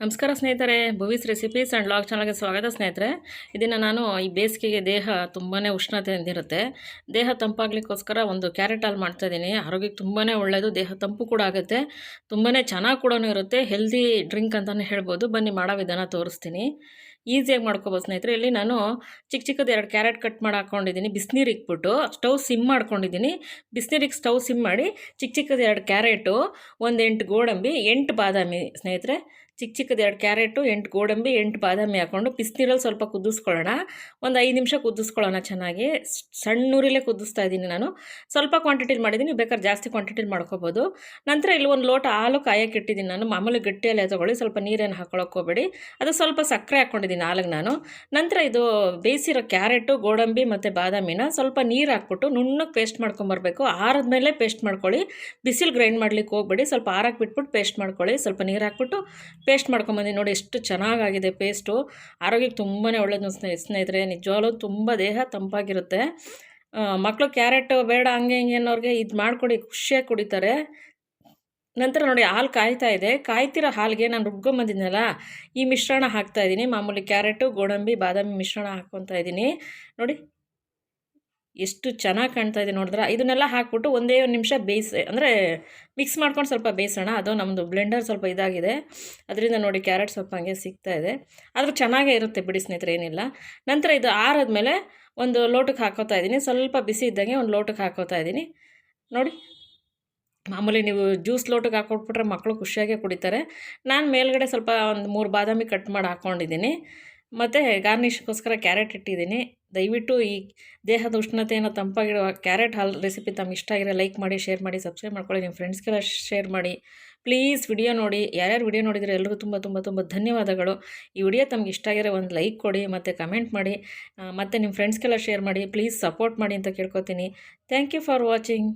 ನಮಸ್ಕಾರ ಸ್ನೇಹಿತರೆ, ಭುವೀಸ್ recipes and log ಚಾನಲ್ಗೆ ಸ್ವಾಗತ ಸ್ನೇಹಿತರೆ. ಇದನ್ನು ನಾನು ಈ ಬೇಸಿಗೆಗೆ ದೇಹ ತುಂಬಾ ಉಷ್ಣತೆ ಹೊಂದಿರುತ್ತೆ ದೇಹ ತಂಪಾಗಲಿಕ್ಕೋಸ್ಕರ ಒಂದು ಕ್ಯಾರೆಟ್ ಹಾಲು ಮಾಡ್ತಾಯಿದ್ದೀನಿ ಆರೋಗ್ಯಕ್ಕೆ ತುಂಬಾ ಒಳ್ಳೆಯದು ದೇಹ ತಂಪು ಕೂಡ ಆಗುತ್ತೆ. ತುಂಬಾ ಚೆನ್ನಾಗಿ ಕೂಡ ಇರುತ್ತೆ. ಹೆಲ್ದಿ ಡ್ರಿಂಕ್ ಅಂತಲೇ ಹೇಳ್ಬೋದು. ಬನ್ನಿ, ಮಾಡೋ ವಿಧಾನ ತೋರಿಸ್ತೀನಿ. ಈಸಿಯಾಗಿ ಮಾಡ್ಕೊಬೋದು ಸ್ನೇಹಿತರೆ. ಇಲ್ಲಿ ನಾನು ಚಿಕ್ಕ ಚಿಕ್ಕದು ಎರಡು ಕ್ಯಾರೆಟ್ ಕಟ್ ಮಾಡಿ ಹಾಕ್ಕೊಂಡಿದ್ದೀನಿ ಬಿಸಿನೀರು ಇಕ್ಬಿಟ್ಟು ಸ್ಟವ್ ಸಿಮ್ ಮಾಡ್ಕೊಂಡಿದ್ದೀನಿ. ಬಿಸಿನೀರಿಗೆ ಸ್ಟವ್ ಸಿಮ್ ಮಾಡಿ ಚಿಕ್ಕ ಚಿಕ್ಕದು ಎರಡು ಕ್ಯಾರೆಟು, ಒಂದು ಎಂಟು ಗೋಡಂಬಿ, ಎಂಟು ಬಾದಾಮಿ ಸ್ನೇಹಿತರೆ. ಚಿಕ್ಕ ಚಿಕ್ಕದು ಎರಡು ಕ್ಯಾರೆಟು, ಎಂಟು ಗೋಡಂಬಿ, ಎಂಟು ಬಾದಾಮಿ ಹಾಕ್ಕೊಂಡು ಬಿಸಿನೀರಲ್ಲಿ ಸ್ವಲ್ಪ ಕುದಿಸ್ಕೊಳ್ಳೋಣ. ಒಂದು ಐದು ನಿಮಿಷ ಕುದಿಸ್ಕೊಳ್ಳೋಣ ಚೆನ್ನಾಗಿ. ಸಣ್ಣ ನೂರಿಲೇ ಕುದಿಸ್ತಾ ಇದ್ದೀನಿ ನಾನು. ಸ್ವಲ್ಪ ಕ್ವಾಂಟಿಟಿಲಿ ಮಾಡಿದ್ದೀನಿ. ಬೇಕಾದ್ರೆ ಜಾಸ್ತಿ ಕ್ವಾಂಟಿಟಿಲಿ ಮಾಡ್ಕೋಬೋದು. ನಂತರ ಇಲ್ಲಿ ಒಂದು ಲೋಟ ಹಾಲು ಕಾಯಕ್ಕೆ ಇಟ್ಟಿದ್ದೀನಿ ನಾನು. ಮಾಮೂಲಿ ಗಟ್ಟಿಯಲ್ಲೇ ತೊಗೊಳ್ಳಿ. ಸ್ವಲ್ಪ ನೀರೇನು ಹಾಕೊಳ್ಳೋಕೆ ಹೋಗಬೇಡಿ. ಅದು ಸ್ವಲ್ಪ ಸಕ್ಕರೆ ಹಾಕ್ಕೊಂಡಿದ್ದೀನಿ ಹಾಲಿಗೆ ನಾನು. ನಂತರ ಇದು ಬೇಯಿಸಿರೋ ಕ್ಯಾರೆಟು, ಗೋಡಂಬಿ ಮತ್ತು ಬಾದಾಮಿನ ಸ್ವಲ್ಪ ನೀರು ಹಾಕ್ಬಿಟ್ಟು ನುಣ್ಣಗೆ ಪೇಸ್ಟ್ ಮಾಡ್ಕೊಂಬರ್ಬೇಕು ಆರದ್ಮೇಲೆ ಪೇಸ್ಟ್ ಮಾಡ್ಕೊಳ್ಳಿ. ಬಿಸಿಲು ಗ್ರೈಂಡ್ ಮಾಡ್ಲಿಕ್ಕೆ ಹೋಗ್ಬೇಡಿ. ಸ್ವಲ್ಪ ಆರಕ್ಕೆ ಬಿಟ್ಬಿಟ್ಟು ಪೇಸ್ಟ್ ಮಾಡ್ಕೊಳ್ಳಿ. ಸ್ವಲ್ಪ ನೀರು ಹಾಕ್ಬಿಟ್ಟು ಪೇಸ್ಟ್ ಮಾಡ್ಕೊಂಬಂದು ನೋಡಿ ಎಷ್ಟು ಚೆನ್ನಾಗಾಗಿದೆ ಪೇಸ್ಟು. ಆರೋಗ್ಯಕ್ಕೆ ತುಂಬಾ ಒಳ್ಳೇದು ಸ್ನೇಹ ಸ್ನೇಹಿತರೆ. ನಿಜವಾಗ್ಲೂ ತುಂಬ ದೇಹ ತಂಪಾಗಿರುತ್ತೆ. ಮಕ್ಕಳು ಕ್ಯಾರೆಟ್ ಬೇಡ, ಹಂಗೆ ಹಿಂಗೆ ಅನ್ನೋರಿಗೆ ಇದು ಮಾಡಿಕೊಡಿ. ಖುಷಿಯಾಗಿ ಕುಡಿತಾರೆ. ನಂತರ ನೋಡಿ ಹಾಲು ಕಾಯ್ತಾ ಇದೆ. ಕಾಯ್ತಿರೋ ಹಾಲಿಗೆ ನಾನು ರುಬ್ಕೊಂಬಂದಿದ್ನಲ್ಲ ಈ ಮಿಶ್ರಣ ಹಾಕ್ತಾ ಇದ್ದೀನಿ ಮಾಮೂಲಿ ಕ್ಯಾರೆಟು, ಗೋಡಂಬಿ, ಬಾದಾಮಿ ಮಿಶ್ರಣ ಹಾಕ್ಕೊತಾ ಇದ್ದೀನಿ ನೋಡಿ, ಎಷ್ಟು ಚೆನ್ನಾಗಿ ಕಾಣ್ತಾ ಇದೆ ನೋಡಿದ್ರೆ. ಇದನ್ನೆಲ್ಲ ಹಾಕ್ಬಿಟ್ಟು ಒಂದೇ ಒಂದು ನಿಮಿಷ ಬೇಯಿಸಿ, ಅಂದರೆ ಮಿಕ್ಸ್ ಮಾಡ್ಕೊಂಡು ಸ್ವಲ್ಪ ಬೇಯಿಸೋಣ. ಅದು ನಮ್ಮದು ಬ್ಲೆಂಡರ್ ಸ್ವಲ್ಪ ಇದಾಗಿದೆ. ಅದರಿಂದ ನೋಡಿ ಕ್ಯಾರೆಟ್ ಸ್ವಲ್ಪ ಹಂಗೆ ಸಿಗ್ತಾ ಇದೆ. ಆದರೂ ಚೆನ್ನಾಗೇ ಇರುತ್ತೆ ಬಿಡಿ ಸ್ನೇಹಿತರೆ, ಏನಿಲ್ಲ. ನಂತರ ಇದು ಆರಾದ್ಮೇಲೆ ಒಂದು ಲೋಟಕ್ಕೆ ಹಾಕೋತಾ ಇದ್ದೀನಿ ಸ್ವಲ್ಪ ಬಿಸಿ ಇದ್ದಂಗೆ ಒಂದು ಲೋಟಕ್ಕೆ ಹಾಕೋತಾ ಇದ್ದೀನಿ ನೋಡಿ. ಮಾಮೂಲಿ ನೀವು ಜ್ಯೂಸ್ ಲೋಟಕ್ಕೆ ಹಾಕೊಟ್ಬಿಟ್ರೆ ಮಕ್ಕಳು ಖುಷಿಯಾಗೇ ಕುಡಿತಾರೆ. ನಾನು ಮೇಲ್ಗಡೆ ಸ್ವಲ್ಪ ಒಂದು ಮೂರು ಬಾದಾಮಿ ಕಟ್ ಮಾಡಿ ಹಾಕ್ಕೊಂಡಿದ್ದೀನಿ ಮತ್ತು ಗಾರ್ನಿಷ್ಗೋಸ್ಕರ ಕ್ಯಾರೆಟ್ ಇಟ್ಟಿದ್ದೀನಿ. ದಯವಿಟ್ಟು ಈ ದೇಹದ ಉಷ್ಣತೆಯನ್ನು ತಂಪಾಗಿಡುವ ಕ್ಯಾರೆಟ್ ಹಾಲ್ ರೆಸಿಪಿ ತಮ್ಮ ಇಷ್ಟ ಆಗಿರೋ ಲೈಕ್ ಮಾಡಿ, ಶೇರ್ ಮಾಡಿ, ಸಬ್ಸ್ಕ್ರೈಬ್ ಮಾಡ್ಕೊಳ್ಳಿ, ನಿಮ್ಮ ಫ್ರೆಂಡ್ಸ್ಗೆಲ್ಲ ಶೇರ್ ಮಾಡಿ. ಪ್ಲೀಸ್ ವಿಡಿಯೋ ನೋಡಿ. ಯಾರ್ಯಾರು ವಿಡಿಯೋ ನೋಡಿದರೆ ಎಲ್ಲರಿಗೂ ತುಂಬ ತುಂಬ ತುಂಬ ಧನ್ಯವಾದಗಳು. ಈ ವಿಡಿಯೋ ತಮ್ಗೆ ಇಷ್ಟ ಆಗಿರೋ ಒಂದು ಲೈಕ್ ಕೊಡಿ, ಮತ್ತು ಕಮೆಂಟ್ ಮಾಡಿ. ಮತ್ತು ನಿಮ್ಮ ಫ್ರೆಂಡ್ಸ್ಗೆಲ್ಲ ಶೇರ್ ಮಾಡಿ. ಪ್ಲೀಸ್ ಸಪೋರ್ಟ್ ಮಾಡಿ ಅಂತ ಕೇಳ್ಕೊತೀನಿ. Thank you for watching.